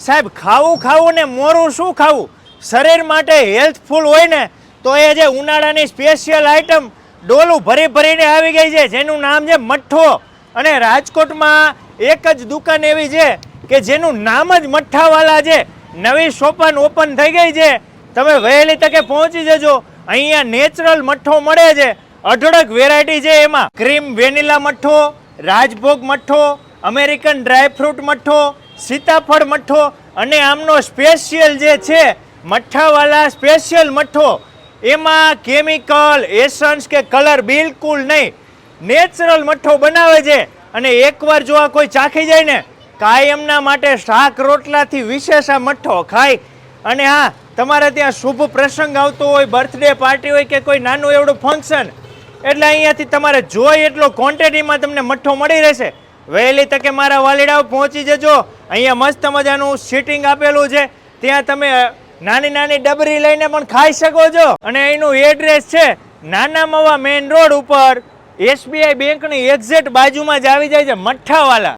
સાહેબ, ખાવું ખાવું ને મોરું શું ખાવું? શરીર માટે હેલ્થફુલ હોય ને, તો એ જે ઉનાળાની સ્પેશિયલ આઈટમ ડોલું ભરી ભરીને આવી ગઈ છે, જેનું નામ છે મઠ્ઠો. અને રાજકોટમાં એક જ દુકાન એવી છે કે જેનું નામ જ મઠ્ઠાવાલા છે. નવી શોપન ઓપન થઈ ગઈ છે. તમે વહેલી તકે પહોંચી જજો. અહીંયા નેચરલ મઠ્ઠો મળે છે. અઢળક વેરાયટી છે એમાં. ક્રીમ વેનીલા મઠ્ઠો, રાજભોગ મઠ્ઠો અમેરિકન ડ્રાયફ્રૂટ મઠ્ઠો સીતાફળ મઠ્ઠો અને આમનો સ્પેશિયલ જે છે, મઠ્ઠાવાલા સ્પેશિયલ મઠ્ઠો એમાં કેમિકલ એસન્સ કે કલર બિલકુલ નહીં. નેચરલ મઠ્ઠો બનાવે છે અને એકવાર જો આ કોઈ ચાખી જાય ને, કાયમના માટે શાક રોટલાથી વિશેષ આ મઠ્ઠો ખાય. અને હા, તમારે ત્યાં શુભ પ્રસંગ આવતો હોય બર્થડે પાર્ટી હોય કે કોઈ નાનું એવડું ફંક્શન એટલે અહીંયાથી તમારે જોઈ એટલો ક્વોન્ટિટીમાં તમને મઠ્ઠો મળી રહેશે. વહેલી તકે મારા વાલીડાઓ પહોંચી જજો. અહીંયા મસ્ત મજાનું સીટિંગ આપેલું છે. ત્યાં તમે નાની નાની ડબરી લઈને પણ ખાઈ શકો છો. અને અહીંનું એડ્રેસ છે નાના મવા મેઇન રોડ ઉપર. એસબીઆઈ બેંકની એક્ઝેક્ટ બાજુમાં જ આવી જાય છે, મઠ્ઠાવાલા.